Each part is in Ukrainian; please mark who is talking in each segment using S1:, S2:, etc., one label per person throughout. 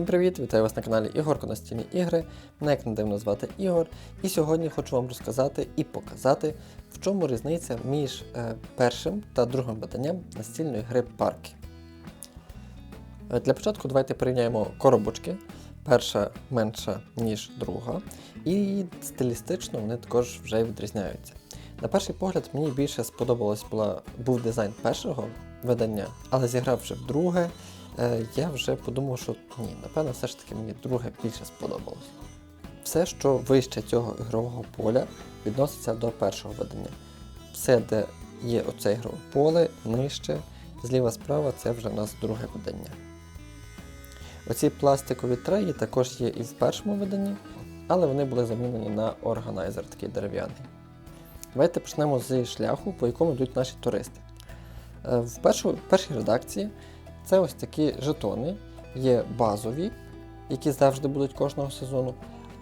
S1: Всім привіт! Вітаю вас на каналі Ігорко Настільні ігри. Мене як не дивно звати Ігор. І сьогодні хочу вам розказати і показати, в чому різниця між е, першим та другим виданням настільної гри парки. Е, Для початку давайте порівняємо коробочки. Перша менша, ніж друга, і стилістично вони також вже відрізняються. На перший погляд мені більше сподобалось була, був дизайн першого видання, але зігравши в друге, е, я вже подумав, що ні, напевно, все ж таки мені друге більше сподобалось. Все, що вище цього ігрового поля, відноситься до першого видання. Все, де є оце ігрове поле, нижче, зліва справа це вже у нас друге видання. Оці пластикові треї також є і в першому виданні, але вони були замінені на органайзер такий дерев'яний. Давайте почнемо з шляху, по якому йдуть наші туристи. Е, В, першу, першій редакції це ось такі жетони, є базові, які завжди будуть кожного сезону,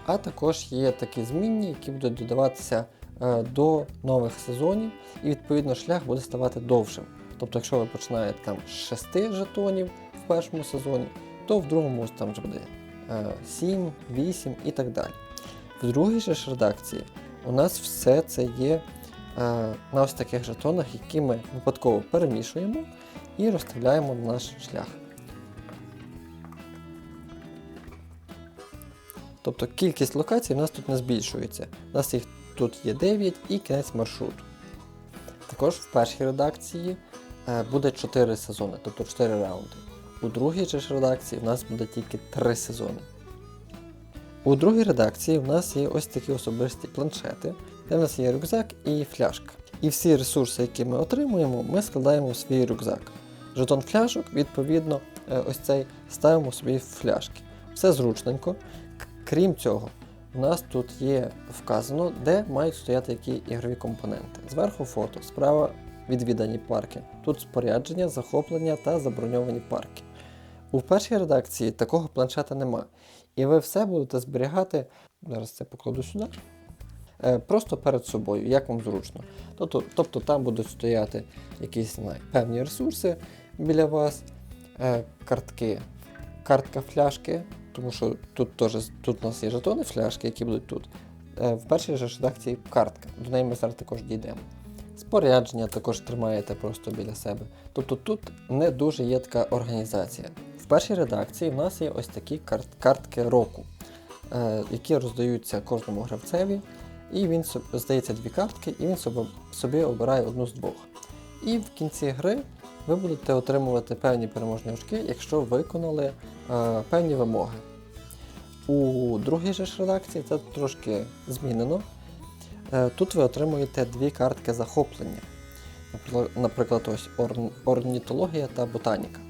S1: а також є такі змінні, які будуть додаватися е, до нових сезонів, і відповідно шлях буде ставати довшим. Тобто, якщо ви починаєте там з 6 жетонів в першому сезоні, то в другому там вже буде е, 7, 8 і так далі. В другій же ж редакції у нас все це є е, на ось таких жетонах, які ми випадково перемішуємо і розставляємо на наш шлях. Тобто кількість локацій у нас тут не збільшується. У нас їх тут є 9 і кінець маршруту. Також в першій редакції е, буде 4 сезони, тобто 4 раунди. У другій же ж редакції в нас буде тільки 3 сезони. У другій редакції в нас є ось такі особисті планшети, де в нас є рюкзак і фляжка. І всі ресурси, які ми отримуємо, ми складаємо в свій рюкзак. Жетон фляжок, відповідно, е, ось цей ставимо собі в фляжки. Все зручненько. Крім цього, у нас тут є вказано, де мають стояти які ігрові компоненти. Зверху фото, справа відвідані парки. Тут спорядження, захоплення та заброньовані парки. У першій редакції такого планшета нема. І ви все будете зберігати, зараз це покладу сюди, е, просто перед собою, як вам зручно. Тобто, тобто там будуть стояти якісь певні ресурси біля вас, е, картки, картка фляжки, тому що тут теж тут у нас є жетони фляжки, які будуть тут. Е, В першій же редакції картка, до неї ми зараз також дійдемо. Спорядження також тримаєте просто біля себе. Тобто тут не дуже є така організація. В першій редакції в нас є ось такі карт- картки року, е, які роздаються кожному гравцеві. І він здається дві картки, і він собі, собі обирає одну з двох. І в кінці гри ви будете отримувати певні переможні очки, якщо виконали е, певні вимоги. У другій же ж редакції це трошки змінено. Е, Тут ви отримуєте дві картки захоплення. Наприклад- ось орн- орнітологія та ботаніка.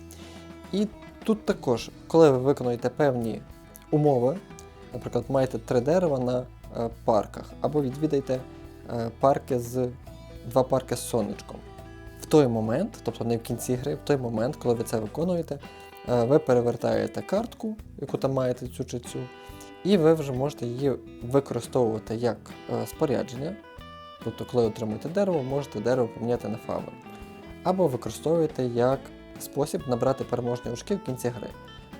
S1: І тут також, коли ви виконуєте певні умови, наприклад, маєте три дерева на е, парках, або відвідайте е, парки з два парки з сонечком. Той момент, тобто не в кінці гри, в той момент, коли ви це виконуєте, е, ви перевертаєте картку, яку там маєте цю чи цю, і ви вже можете її використовувати як е, спорядження. Тобто, коли отримуєте дерево, можете дерево поміняти на фавор. Або використовуєте як спосіб набрати переможні очки в кінці гри.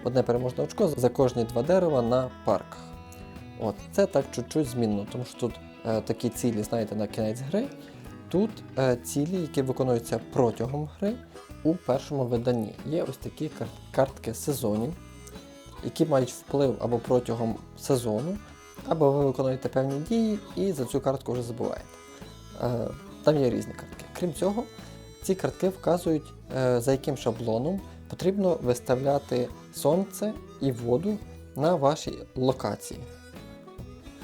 S1: Одне переможне очко за кожні два дерева на парках. От, це так чуть-чуть змінно, тому що тут е, такі цілі, знаєте, на кінець гри. Тут е, цілі, які виконуються протягом гри у першому виданні. Є ось такі кар- картки сезонів, які мають вплив або протягом сезону, або ви виконуєте певні дії і за цю картку вже забуваєте. Е, Там є різні картки. Крім цього, ці картки вказують, е, за яким шаблоном потрібно виставляти сонце і воду на вашій локації.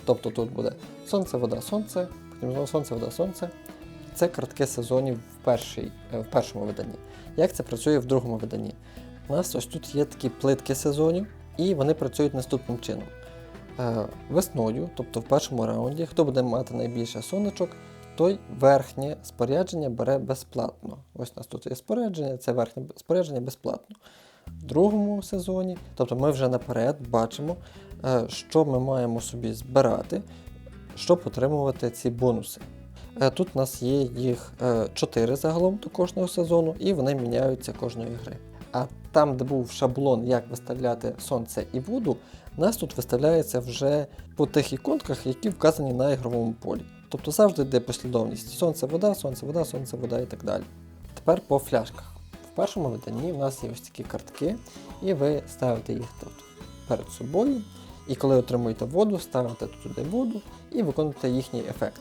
S1: Тобто тут буде сонце, вода, сонце, потім знову сонце, вода, сонце. Це картки сезонів в, першій, е, в першому виданні. Як це працює в другому виданні? У нас ось тут є такі плитки сезонів, і вони працюють наступним чином. Е, Весною, тобто в першому раунді, хто буде мати найбільше сонечок, той верхнє спорядження бере безплатно. Ось у нас тут є спорядження, це верхнє спорядження безплатно. В другому сезоні, тобто ми вже наперед бачимо, е, що ми маємо собі збирати, щоб отримувати ці бонуси. Е, Тут у нас є їх 4 загалом до кожного сезону, і вони міняються кожної гри. А там, де був шаблон, як виставляти сонце і воду, у нас тут виставляється вже по тих іконках, які вказані на ігровому полі. Тобто завжди йде послідовність сонце, вода, сонце, вода, сонце, вода і так далі. Тепер по фляжках. В першому виданні у нас є ось такі картки, і ви ставите їх тут перед собою. І коли отримуєте воду, ставите туди воду і виконуєте їхній ефект.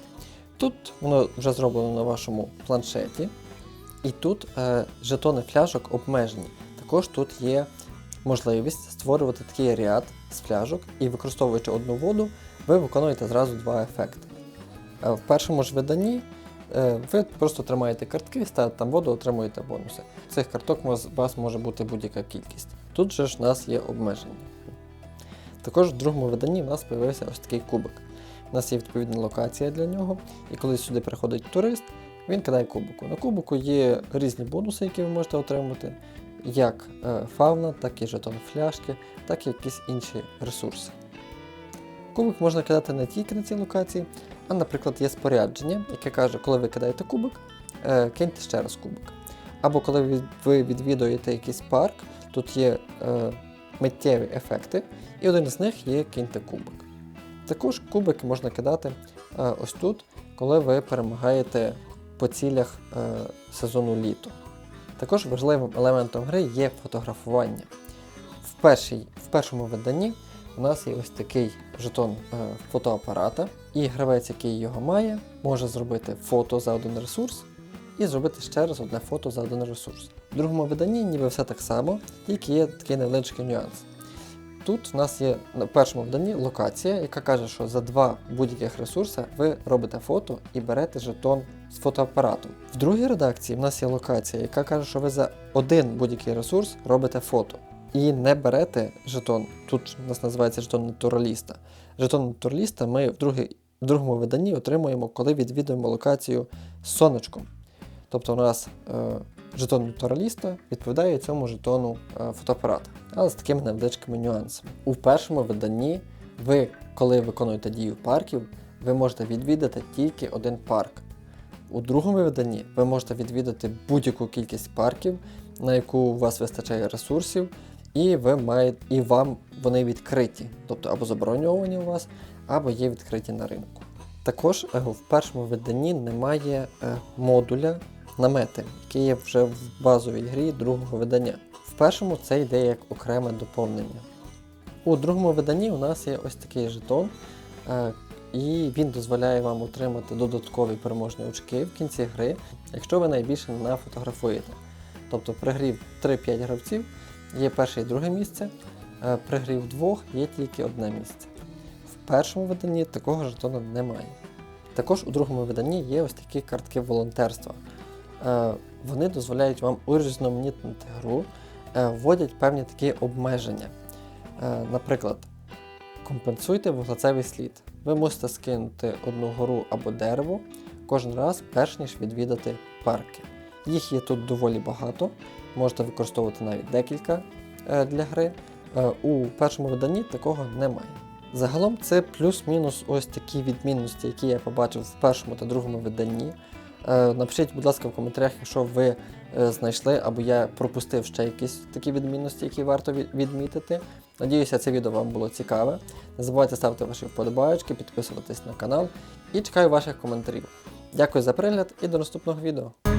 S1: Тут воно вже зроблено на вашому планшеті, і тут е, жетони фляжок обмежені. Також тут є можливість створювати такий ряд з фляжок, і використовуючи одну воду, ви виконуєте зразу два ефекти. Е, в першому ж виданні е, ви просто тримаєте картки, ставите там воду, отримуєте бонуси. Цих карток у вас може бути будь-яка кількість. Тут же ж у нас є обмеження. Також в другому виданні в нас з'явився ось такий кубик. У нас є відповідна локація для нього, і коли сюди приходить турист, він кидає кубику. На кубику є різні бонуси, які ви можете отримати, як е, фауна, так і жетон фляжки, так і якісь інші ресурси. Кубик можна кидати не тільки на цій локації, а, наприклад, є спорядження, яке каже, коли ви кидаєте кубик, е, киньте ще раз кубик. Або коли ви відвідуєте якийсь парк, тут є е, миттєві ефекти, і один з них є киньте кубик. Також кубики можна кидати е, ось тут, коли ви перемагаєте по цілях е, сезону літо. Також важливим елементом гри є фотографування. В, першій, в першому виданні у нас є ось такий жетон е, фотоапарата, і гравець, який його має, може зробити фото за один ресурс і зробити ще раз одне фото за один ресурс. В другому виданні ніби все так само, тільки є такий невеличкий нюанс. Тут в нас є на першому виданні локація, яка каже, що за два будь-яких ресурси ви робите фото і берете жетон з фотоапаратом. В другій редакції в нас є локація, яка каже, що ви за один будь-який ресурс робите фото. І не берете жетон. Тут у нас називається жетон натураліста. Жетон натураліста ми в, другій, в другому виданні отримуємо, коли відвідуємо локацію з сонечком. Тобто у нас е, жетон натураліста відповідає цьому жетону е, фотоапарата, але з такими невеличкими нюансами. У першому виданні ви, коли виконуєте дію парків, ви можете відвідати тільки один парк. У другому виданні ви можете відвідати будь-яку кількість парків, на яку у вас вистачає ресурсів, і ви маєте, і вам вони відкриті, тобто або заброньовані у вас, або є відкриті на ринку. Також е, в першому виданні немає е, модуля намети, який є вже в базовій грі другого видання. В першому це йде як окреме доповнення. У другому виданні у нас є ось такий жетон, е, і він дозволяє вам отримати додаткові переможні очки в кінці гри, якщо ви найбільше нафотографуєте. Тобто при грі 3-5 гравців є перше і друге місце, е, при грі двох є тільки одне місце. В першому виданні такого жетону немає. Також у другому виданні є ось такі картки волонтерства. Е, Вони дозволяють вам урізноманітнити гру, е, вводять певні такі обмеження. Е, Наприклад, компенсуйте вуглецевий слід. Ви мусите скинути одну гору або дерево кожен раз, перш ніж відвідати парки. Їх є тут доволі багато, можете використовувати навіть декілька для гри. У першому виданні такого немає. Загалом це плюс-мінус ось такі відмінності, які я побачив в першому та другому виданні. Е, Напишіть, будь ласка, в коментарях, якщо ви е, знайшли або я пропустив ще якісь такі відмінності, які варто відмітити. Надіюся, це відео вам було цікаве. Не забувайте ставити ваші вподобайки, підписуватись на канал і чекаю ваших коментарів. Дякую за перегляд і до наступного відео.